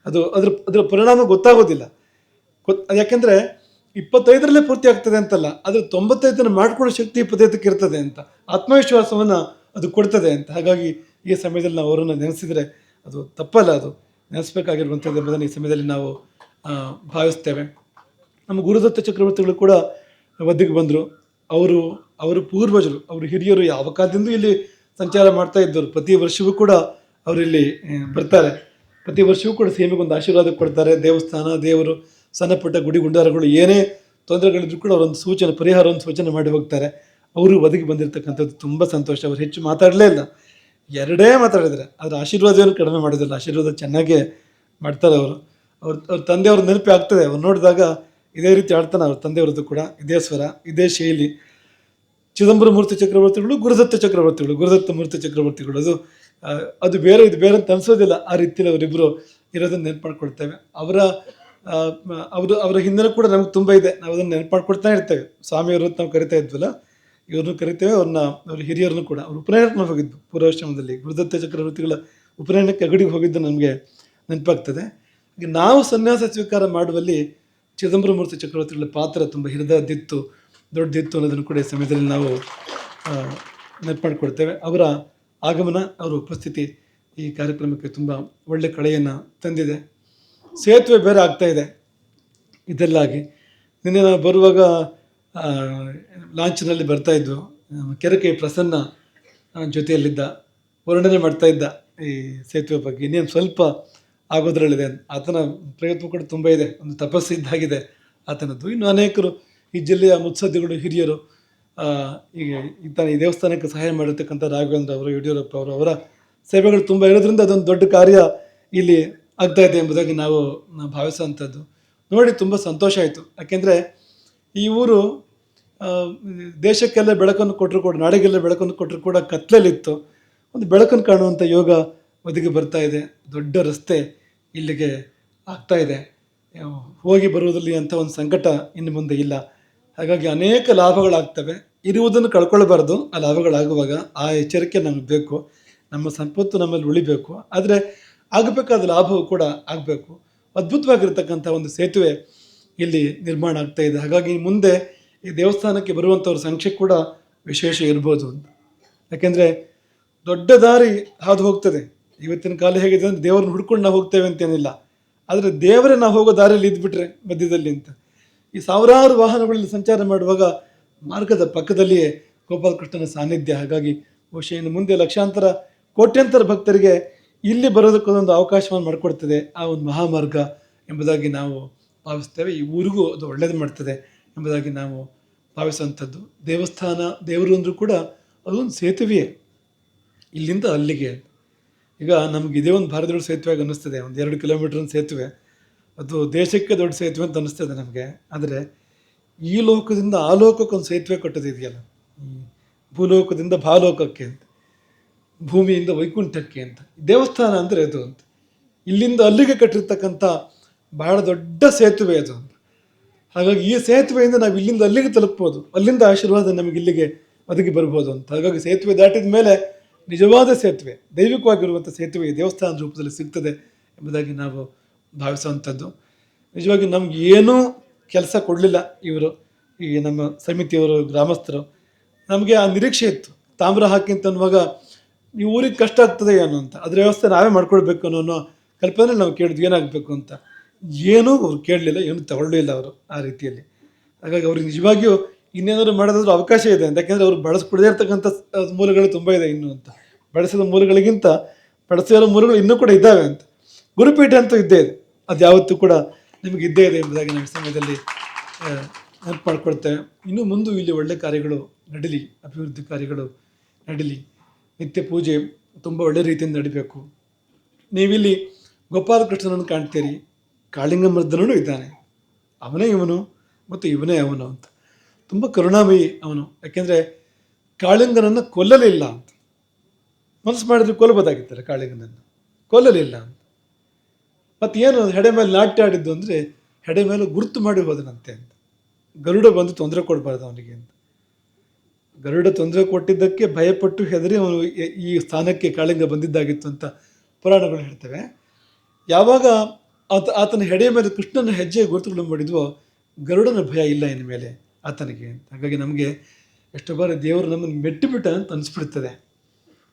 ಅದು ಅದ್ರ, ಅದರ ಪರಿಣಾಮ ಗೊತ್ತಾಗೋದಿಲ್ಲ. ಗೊತ್, ಯಾಕೆಂದರೆ ಇಪ್ಪತ್ತೈದರಲ್ಲೇ ಪೂರ್ತಿ ಆಗ್ತದೆ ಅಂತಲ್ಲ, ಆದರೆ ತೊಂಬತ್ತೈದನ್ನು ಮಾಡಿಕೊಳ್ಳೋ ಶಕ್ತಿ ಇಪ್ಪತ್ತೈದಕ್ಕೆ ಇರ್ತದೆ ಅಂತ. ಆತ್ಮವಿಶ್ವಾಸವನ್ನು ಅದು ಕೊಡ್ತದೆ ಅಂತ. ಹಾಗಾಗಿ ಈ ಸಮಯದಲ್ಲಿ ನಾವು ಅವರನ್ನು ನೆನೆಸಿದರೆ ಅದು ತಪ್ಪಲ್ಲ ಅದು. ನೆನೆಸ್ಬೇಕಾಗಿರುವಂಥದ್ದು ಎಂಬುದನ್ನು ಈ ಸಮಯದಲ್ಲಿ ನಾವು ಭಾವಿಸ್ತೇವೆ. ನಮ್ಮ ಗುರುದತ್ತ ಚಕ್ರವರ್ತಿಗಳು ಕೂಡ ಒದ್ದಿಗೆ ಬಂದರು. ಅವರು ಅವರು ಪೂರ್ವಜರು, ಅವರು ಹಿರಿಯರು ಯಾವ ಕಾಲದಿಂದ ಇಲ್ಲಿ ಸಂಚಾರ ಮಾಡ್ತಾ ಇದ್ದರು ಪ್ರತಿ ವರ್ಷವೂ ಕೂಡ ಅವರಿಲ್ಲಿ ಬರ್ತಾರೆ. ಪ್ರತಿ ವರ್ಷವೂ ಕೂಡ ಸೇಮಿಗೆ ಒಂದು ಆಶೀರ್ವಾದ ಕೊಡ್ತಾರೆ. ದೇವಸ್ಥಾನ, ದೇವರು ಸಣ್ಣ ಪುಟ್ಟ ಗುಡಿ ಗುಂಡಾರಗಳು, ಏನೇ ತೊಂದರೆಗಳಿದ್ರು ಕೂಡ ಅವರೊಂದು ಸೂಚನೆ ಪರಿಹಾರವನ್ನು ಸೂಚನೆ ಮಾಡಿ ಹೋಗ್ತಾರೆ. ಅವರು ಒದಗಿ ಬಂದಿರತಕ್ಕಂಥದ್ದು ತುಂಬ ಸಂತೋಷ. ಅವರು ಹೆಚ್ಚು ಮಾತಾಡಲೇ ಇಲ್ಲ. ಎರಡೇ ಮಾತಾಡಿದರೆ ಅದರ ಆಶೀರ್ವಾದವನ್ನು ಕಡಿಮೆ ಮಾಡೋದಿಲ್ಲ. ಆಶೀರ್ವಾದ ಚೆನ್ನಾಗೇ ಮಾಡ್ತಾರೆ ಅವರು. ಅವ್ರ ಅವ್ರ ತಂದೆಯವ್ರ ನೆನಪೇ ಆಗ್ತದೆ. ಅವ್ರು ನೋಡಿದಾಗ ಇದೇ ರೀತಿ ಆಡ್ತಾನೆ ಅವ್ರ ತಂದೆಯವ್ರದ್ದು ಕೂಡ. ಇದೇ ಸ್ವರ, ಇದೇ ಶೈಲಿ. ಚಿದಂಬರ ಮೂರ್ತಿ ಚಕ್ರವರ್ತಿಗಳು, ಗುರುದತ್ತ ಚಕ್ರವರ್ತಿಗಳು, ಗುರುದತ್ತ ಮೂರ್ತಿ ಚಕ್ರವರ್ತಿಗಳು. ಅದು ಅದು ಬೇರೆ, ಇದು ಬೇರೆ ಅಂತ ಅನ್ಸೋದಿಲ್ಲ. ಆ ರೀತಿಯಲ್ಲಿ ಅವರಿಬ್ಬರು ಇರೋದನ್ನು ನೆನ್ಪು ಮಾಡ್ಕೊಳ್ತೇವೆ ಅವರ ಅವರು, ಅವರ ಹಿನ್ನೆಲೆ ಕೂಡ ನಮ್ಗೆ ತುಂಬ ಇದೆ. ನಾವು ಅದನ್ನು ನೆನ್ಪು ಮಾಡ್ಕೊಳ್ತಾ ಇರ್ತೇವೆ. ಸ್ವಾಮಿಯವರು ನಾವು ಕರಿತಾ ಇದ್ವಲ್ಲ, ಇವ್ರನ್ನೂ ಕರಿತೇವೆ, ಅವ್ರನ್ನ, ಅವ್ರ ಹಿರಿಯರನ್ನು ಕೂಡ. ಅವ್ರು ಉಪನಯನಕ್ಕೆ ಹೋಗಿದ್ದು ಪೂರ್ವಾಶ್ರಮದಲ್ಲಿ ಗುರುದತ್ತ ಚಕ್ರವರ್ತಿಗಳ ಉಪನಯನಕ್ಕೆ ಅಗಡಿಗೆ ಹೋಗಿದ್ದು ನಮಗೆ ನೆನಪಾಗ್ತದೆ. ನಾವು ಸನ್ಯಾಸ ಸ್ವೀಕಾರ ಮಾಡುವಲ್ಲಿ ಚಿದಂಬರಮೂರ್ತಿ ಚಕ್ರವರ್ತಿಗಳ ಪಾತ್ರ ತುಂಬ ಹಿರಿದದ್ದಿತ್ತು ದೊಡ್ಡದಿತ್ತು ಅನ್ನೋದನ್ನು ಕೂಡ ಈ ಸಮಯದಲ್ಲಿ ನಾವು ನೆನಪು ಮಾಡಿಕೊಡ್ತೇವೆ ಅವರ ಆಗಮನ, ಅವರ ಉಪಸ್ಥಿತಿ ಈ ಕಾರ್ಯಕ್ರಮಕ್ಕೆ ತುಂಬ ಒಳ್ಳೆ ಕಳೆಯನ್ನು ತಂದಿದೆ. ಸೇತುವೆ ಬೇರೆ ಆಗ್ತಾ ಇದೆ. ಇದೆಲ್ಲಾಗಿ ನಿನ್ನೆ ನಾವು ಬರುವಾಗ ಲಾಂಚ್ನಲ್ಲಿ ಬರ್ತಾ ಇದ್ವು. ನಮ್ಮ ಕೆರಕೆ ಪ್ರಸನ್ನ ಜೊತೆಯಲ್ಲಿದ್ದ, ವರ್ಣನೆ ಮಾಡ್ತಾ ಇದ್ದ ಈ ಸೇತುವೆ ಬಗ್ಗೆ. ಇನ್ನೇನು ಸ್ವಲ್ಪ ಆಗೋದ್ರಲ್ಲಿದೆ ಆತನ ಪ್ರಯತ್ನ ಕೂಡ ತುಂಬ ಇದೆ. ಒಂದು ತಪಸ್ಸು ಇದ್ದಾಗಿದೆ ಆತನದ್ದು. ಇನ್ನು ಅನೇಕರು ಈ ಜಿಲ್ಲೆಯ ಮುತ್ಸದ್ದಿಗಳು ಹಿರಿಯರು ಈಗ ಈ ದೇವಸ್ಥಾನಕ್ಕೆ ಸಹಾಯ ಮಾಡಿರ್ತಕ್ಕಂಥ ರಾಘವೇಂದ್ರ ಅವರು, ಯಡಿಯೂರಪ್ಪ ಅವರು, ಅವರ ಸೇವೆಗಳು ತುಂಬ ಇರೋದ್ರಿಂದ ಅದೊಂದು ದೊಡ್ಡ ಕಾರ್ಯ ಇಲ್ಲಿ ಆಗ್ತಾ ಇದೆ ಎಂಬುದಾಗಿ ನಾವು ಭಾವಿಸುವಂಥದ್ದು. ನೋಡಿ, ತುಂಬ ಸಂತೋಷ ಆಯಿತು. ಯಾಕೆಂದರೆ ಈ ಊರು ದೇಶಕ್ಕೆಲ್ಲ ಬೆಳಕನ್ನು ಕೊಟ್ಟರು ಕೂಡ, ನಾಡಿಗೆಲ್ಲ ಬೆಳಕನ್ನು ಕೊಟ್ಟರು ಕೂಡ ಕತ್ಲಲ್ಲಿತ್ತು. ಒಂದು ಬೆಳಕನ್ನು ಕಾಣುವಂಥ ಯೋಗ ಒದಗಿ ಬರ್ತಾ ಇದೆ. ದೊಡ್ಡ ರಸ್ತೆ ಇಲ್ಲಿಗೆ ಆಗ್ತಾ ಇದೆ. ಹೋಗಿ ಬರುವುದರಲ್ಲಿ ಅಂತ ಒಂದು ಸಂಕಟ ಇನ್ನು ಮುಂದೆ ಇಲ್ಲ. ಹಾಗಾಗಿ ಅನೇಕ ಲಾಭಗಳಾಗ್ತವೆ. ಇರುವುದನ್ನು ಕಳ್ಕೊಳ್ಬಾರ್ದು. ಆ ಲಾಭಗಳಾಗುವಾಗ ಆ ಎಚ್ಚರಿಕೆ ನಮಗೆ ಬೇಕು. ನಮ್ಮ ಸಂಪತ್ತು ನಮ್ಮಲ್ಲಿ ಉಳಿಬೇಕು. ಆದರೆ ಆಗಬೇಕಾದ ಲಾಭವು ಕೂಡ ಆಗಬೇಕು. ಅದ್ಭುತವಾಗಿರ್ತಕ್ಕಂಥ ಒಂದು ಸೇತುವೆ ಇಲ್ಲಿ ನಿರ್ಮಾಣ ಆಗ್ತಾ ಇದೆ. ಹಾಗಾಗಿ ಮುಂದೆ ಈ ದೇವಸ್ಥಾನಕ್ಕೆ ಬರುವಂಥವ್ರ ಸಂಖ್ಯೆ ಕೂಡ ವಿಶೇಷ ಇರ್ಬೋದು ಅಂತ. ಯಾಕೆಂದರೆ ದೊಡ್ಡ ದಾರಿ ಹಾದು ಹೋಗ್ತದೆ. ಇವತ್ತಿನ ಕಾಲ ಹೇಗಿದೆ ಅಂದರೆ ದೇವ್ರನ್ನ ಹುಡ್ಕೊಂಡು ನಾವು ಹೋಗ್ತೇವೆ ಅಂತೇನಿಲ್ಲ. ಆದರೆ ದೇವರೇ ನಾವು ಹೋಗೋ ದಾರಿಯಲ್ಲಿ ಇದ್ಬಿಟ್ರೆ ಮಧ್ಯದಲ್ಲಿ ಅಂತ. ಈ ಸಾವಿರಾರು ವಾಹನಗಳಲ್ಲಿ ಸಂಚಾರ ಮಾಡುವಾಗ ಮಾರ್ಗದ ಪಕ್ಕದಲ್ಲಿಯೇ ಗೋಪಾಲಕೃಷ್ಣನ ಸಾನ್ನಿಧ್ಯ. ಹಾಗಾಗಿ ಬಹುಶಃ ಇನ್ನು ಮುಂದೆ ಲಕ್ಷಾಂತರ, ಕೋಟ್ಯಂತರ ಭಕ್ತರಿಗೆ ಇಲ್ಲಿ ಬರೋದಕ್ಕೊಂದೊಂದು ಅವಕಾಶವನ್ನು ಮಾಡಿಕೊಡ್ತದೆ ಆ ಒಂದು ಮಹಾಮಾರ್ಗ ಎಂಬುದಾಗಿ ನಾವು ಭಾವಿಸ್ತೇವೆ. ಈ ಊರಿಗೂ ಅದು ಒಳ್ಳೇದು ಮಾಡ್ತದೆ ಎಂಬುದಾಗಿ ನಾವು ಭಾವಿಸುವಂಥದ್ದು. ದೇವಸ್ಥಾನ, ದೇವರು ಅಂದರೂ ಕೂಡ ಅದೊಂದು ಸೇತುವೆಯೇ. ಇಲ್ಲಿಂದ ಅಲ್ಲಿಗೆ. ಈಗ ನಮಗೆ ಇದೇ ಒಂದು ಭಾರತದ ಸೇತುವೆ ಅನ್ನಿಸ್ತದೆ. ಒಂದು ಎರಡು ಕಿಲೋಮೀಟರ್ ಸೇತುವೆ. ಅದು ದೇಶಕ್ಕೆ ದೊಡ್ಡ ಸೇತುವೆ ಅಂತ ಅನ್ನಿಸ್ತದೆ ನಮಗೆ. ಆದರೆ ಈ ಲೋಕದಿಂದ ಆ ಲೋಕಕ್ಕೆ ಒಂದು ಸೇತುವೆ ಕಟ್ಟೋದಿದೆಯಲ್ಲ ಭೂಲೋಕದಿಂದ ಭಾಲೋಕಕ್ಕೆ ಅಂತ, ಭೂಮಿಯಿಂದ ವೈಕುಂಠಕ್ಕೆ ಅಂತ. ದೇವಸ್ಥಾನ ಅಂದರೆ ಅದು ಅಂತ. ಇಲ್ಲಿಂದ ಅಲ್ಲಿಗೆ ಕಟ್ಟಿರ್ತಕ್ಕಂಥ ಬಹಳ ದೊಡ್ಡ ಸೇತುವೆ ಅದು ಅಂತ. ಹಾಗಾಗಿ ಈ ಸೇತುವೆಯಿಂದ ನಾವು ಇಲ್ಲಿಂದ ಅಲ್ಲಿಗೆ ತಲುಪ್ಬೋದು. ಅಲ್ಲಿಂದ ಆಶೀರ್ವಾದ ನಮಗೆ ಇಲ್ಲಿಗೆ ಒದಗಿ ಬರ್ಬೋದು ಅಂತ. ಹಾಗಾಗಿ ಸೇತುವೆ ದಾಟಿದ ಮೇಲೆ ನಿಜವಾದ ಸೇತುವೆ, ದೈವಿಕವಾಗಿರುವಂಥ ಸೇತುವೆ ದೇವಸ್ಥಾನದ ರೂಪದಲ್ಲಿ ಸಿಗ್ತದೆ ಎಂಬುದಾಗಿ ನಾವು ಭಾವಿಸುವಂಥದ್ದು. ನಿಜವಾಗಿ ನಮ್ಗೆ ಏನೂ ಕೆಲಸ ಕೊಡಲಿಲ್ಲ ಇವರು, ಈ ನಮ್ಮ ಸಮಿತಿಯವರು, ಗ್ರಾಮಸ್ಥರು. ನಮಗೆ ಆ ನಿರೀಕ್ಷೆ ಇತ್ತು. ತಾಮ್ರ ಹಾಕಿ ಅಂತ ಅನ್ನುವಾಗ ಈ ಊರಿಗೆ ಕಷ್ಟ ಆಗ್ತದೆ ಏನು ಅಂತ. ಅದ್ರ ವ್ಯವಸ್ಥೆ ನಾವೇ ಮಾಡ್ಕೊಳ್ಬೇಕು ಅನ್ನೋ ಕಲ್ಪನೆ ನಾವು ಕೇಳಿದ್ವಿ, ಏನಾಗಬೇಕು ಅಂತ. ಏನೂ ಅವ್ರು ಕೇಳಲಿಲ್ಲ, ಏನು ತಗೊಳ್ಳಲಿಲ್ಲ ಅವರು ಆ ರೀತಿಯಲ್ಲಿ. ಹಾಗಾಗಿ ಅವ್ರಿಗೆ ನಿಜವಾಗಿಯೂ ಇನ್ನೇನಾದ್ರು ಮಾಡೋದಾದ್ರೂ ಅವಕಾಶ ಇದೆ ಅಂತ. ಯಾಕೆಂದರೆ ಅವರು ಬಳಸ್ಕೊಡದೇ ಇರ್ತಕ್ಕಂಥ ಮೂಲಗಳು ತುಂಬ ಇದೆ ಇನ್ನು ಅಂತ. ಬಳಸಿದ ಮೂಲಗಳಿಗಿಂತ ಬಳಸಿರೋ ಮೂಲಗಳು ಇನ್ನೂ ಕೂಡ ಇದ್ದಾವೆ ಅಂತ. ಗುರುಪೀಠ ಅಂತೂ ಇದ್ದೇ ಇದೆ. ಅದು ಯಾವತ್ತೂ ಕೂಡ ನಿಮಗೆ ಇದ್ದೇ ಇದೆ ಎಂಬುದಾಗಿ ನಮ್ಮ ಸಮಯದಲ್ಲಿ ನೆನಪು ಮಾಡ್ಕೊಳ್ತೇವೆ ಇನ್ನು ಮುಂದೆ ಇಲ್ಲಿ ಒಳ್ಳೆ ಕಾರ್ಯಗಳು ನಡೀಲಿ, ಅಭಿವೃದ್ಧಿ ಕಾರ್ಯಗಳು ನಡೀಲಿ. ನಿತ್ಯ ಪೂಜೆ ತುಂಬ ಒಳ್ಳೆ ರೀತಿಯಿಂದ ನಡಿಬೇಕು. ನೀವಿಲ್ಲಿ ಗೋಪಾಲಕೃಷ್ಣನನ್ನು ಕಾಣ್ತೀರಿ ಕಾಳಿಂಗಮರ್ದನೂ ಇದ್ದಾನೆ. ಅವನೇ ಇವನು ಮತ್ತು ಇವನೇ ಅವನು ಅಂತ. ತುಂಬ ಕರುಣಾಮಯಿ ಅವನು. ಯಾಕೆಂದರೆ ಕಾಳಿಂಗನನ್ನು ಕೊಲ್ಲಲಿಲ್ಲ ಅಂತ. ಮನಸ್ಸು ಮಾಡಿದ್ರೆ ಕೊಲ್ಲಬೋದಾಗಿತ್ತಲ್ಲ ಕಾಳಿಂಗನನ್ನು. ಕೊಲ್ಲಲಿಲ್ಲ ಅಂತ. ಮತ್ತು ಏನು ಹೆಡೆ ಮೇಲೆ ನಾಟ್ಯ ಆಡಿದ್ದು ಅಂದರೆ ಹೆಡೆ ಮೇಲೆ ಗುರುತು ಮಾಡಿ ಹೋದನಂತೆ ಅಂತ. ಗರುಡ ಬಂದು ತೊಂದರೆ ಕೊಡಬಾರ್ದು ಅವನಿಗೆ ಅಂತ. ಗರುಡ ತೊಂದರೆ ಕೊಟ್ಟಿದ್ದಕ್ಕೆ ಭಯಪಟ್ಟು ಹೆದರಿ ಅವನು ಈ- ಸ್ಥಾನಕ್ಕೆ ಕಾಳಿಂಗ ಬಂದಿದ್ದಾಗಿತ್ತು ಅಂತ ಪುರಾಣಗಳು ಹೇಳ್ತವೆ. ಯಾವಾಗ ಆತ, ಆತನ ಹೆಡೆ ಮೇಲೆ ಕೃಷ್ಣನ ಹೆಜ್ಜೆ ಗುರುತುಗಳು ಮಾಡಿದ್ವೋ, ಗರುಡನ ಭಯ ಇಲ್ಲ ಇನ್ನು ಮೇಲೆ ಆತನಿಗೆ ಅಂತ. ಹಾಗಾಗಿ ನಮಗೆ ಎಷ್ಟೋ ಬಾರಿ ದೇವರು ನಮ್ಮನ್ನು ಮೆಟ್ಟಿಬಿಟ್ಟ ಅಂತ ಅನಿಸ್ಬಿಡ್ತದೆ.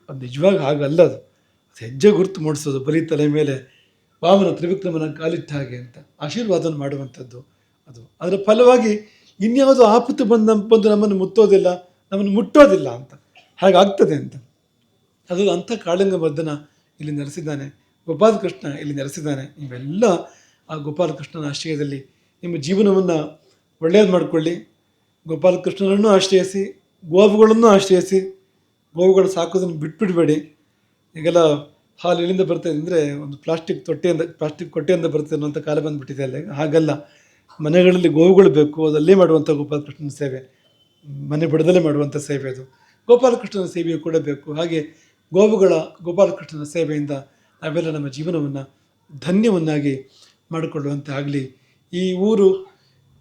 ಅದು ನಿಜವಾಗಿ ಹಾಗಲ್ಲ ಅದು ಹೆಜ್ಜೆ ಗುರುತು ಮೂಡಿಸೋದು, ಬರೀ ತಲೆ ಮೇಲೆ ವಾಮನ ತ್ರಿವಿಕ್ರಮನ ಕಾಲಿಟ್ಟ ಹಾಗೆ ಅಂತ ಆಶೀರ್ವಾದ ಮಾಡುವಂಥದ್ದು ಅದು. ಅದರ ಫಲವಾಗಿ ಇನ್ಯಾವುದು ಆಪತ್ತು ಬಂದು ಬಂದು ನಮ್ಮನ್ನು ಮುತ್ತೋದಿಲ್ಲ ನಮ್ಮನ್ನು ಮುಟ್ಟೋದಿಲ್ಲ ಅಂತ. ಹಾಗಾಗ್ತದೆ ಅಂತ. ಅದು ಅಂಥ ಕಾಳಿಂಗ ಬದ್ಧನ ಇಲ್ಲಿ ನೆಲೆಸಿದ್ದಾನೆ. ಗೋಪಾಲಕೃಷ್ಣ ಇಲ್ಲಿ ನೆಲೆಸಿದ್ದಾನೆ. ಇವೆಲ್ಲ ಆ ಗೋಪಾಲಕೃಷ್ಣನ ಆಶ್ರಯದಲ್ಲಿ ನಿಮ್ಮ ಜೀವನವನ್ನು ಒಳ್ಳೆಯದು ಮಾಡಿಕೊಳ್ಳಿ. ಗೋಪಾಲಕೃಷ್ಣನನ್ನು ಆಶ್ರಯಿಸಿ, ಗೋವುಗಳನ್ನು ಆಶ್ರಯಿಸಿ, ಗೋವುಗಳು ಸಾಕೋದನ್ನು ಬಿಟ್ಬಿಡಬೇಡಿ. ಈಗೆಲ್ಲ ಹಾಲು ಎಲ್ಲಿಂದ ಬರ್ತದೆ ಅಂದರೆ ಒಂದು ಪ್ಲಾಸ್ಟಿಕ್ ತೊಟ್ಟೆಯಿಂದ, ಪ್ಲಾಸ್ಟಿಕ್ ಕೊಟ್ಟೆಯಿಂದ ಬರ್ತದೆ ಅನ್ನೋಂಥ ಕಾಲ ಬಂದುಬಿಟ್ಟಿದೆ ಅಲ್ಲಿ. ಹಾಗಲ್ಲ, ಮನೆಗಳಲ್ಲಿ ಗೋವುಗಳು ಬೇಕು ಅದಲ್ಲೇ ಮಾಡುವಂಥ ಗೋಪಾಲಕೃಷ್ಣನ ಸೇವೆ, ಮನೆ ಬಿಡದಲ್ಲೇ ಮಾಡುವಂಥ ಸೇವೆ ಅದು. ಗೋಪಾಲಕೃಷ್ಣನ ಸೇವೆಯು ಕೂಡ ಬೇಕು. ಹಾಗೆ ಗೋವುಗಳ, ಗೋಪಾಲಕೃಷ್ಣನ ಸೇವೆಯಿಂದ ನಾವೆಲ್ಲ ನಮ್ಮ ಜೀವನವನ್ನು ಧನ್ಯವನ್ನಾಗಿ ಮಾಡಿಕೊಳ್ಳುವಂತೆ ಆಗಲಿ ಈ ಊರು,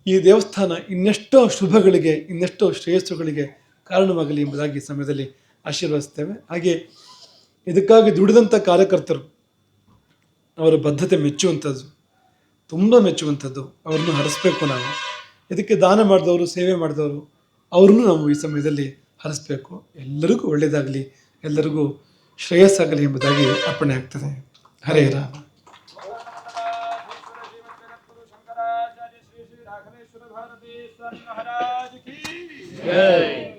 ಈ ದೇವಸ್ಥಾನ ಇನ್ನೆಷ್ಟೋ ಶುಭಗಳಿಗೆ, ಇನ್ನೆಷ್ಟೋ ಶ್ರೇಯಸ್ಸುಗಳಿಗೆ ಕಾರಣವಾಗಲಿ ಎಂಬುದಾಗಿ ಸಮಯದಲ್ಲಿ ಆಶೀರ್ವದಿಸ್ತೇವೆ. ಹಾಗೆ ಇದಕ್ಕಾಗಿ ದುಡಿದಂಥ ಕಾರ್ಯಕರ್ತರು, ಅವರ ಬದ್ಧತೆ ಮೆಚ್ಚುವಂಥದ್ದು, ತುಂಬ ಮೆಚ್ಚುವಂಥದ್ದು ಅವ್ರನ್ನ ಹರಿಸ್ಬೇಕು ನಾವು. ಇದಕ್ಕೆ ದಾನ ಮಾಡಿದವರು, ಸೇವೆ ಮಾಡಿದವರು, ಅವ್ರನ್ನೂ ನಾವು ಈ ಸಮಯದಲ್ಲಿ ಹರಿಸ್ಬೇಕು. ಎಲ್ಲರಿಗೂ ಒಳ್ಳೆಯದಾಗಲಿ, ಎಲ್ಲರಿಗೂ ಶ್ರೇಯಸ್ಸಾಗಲಿ ಎಂಬುದಾಗಿ ಅರ್ಪಣೆ ಆಗ್ತದೆ. ಹರೇ ರಾಮ. ಶ್ರೀ ಶ್ರೀ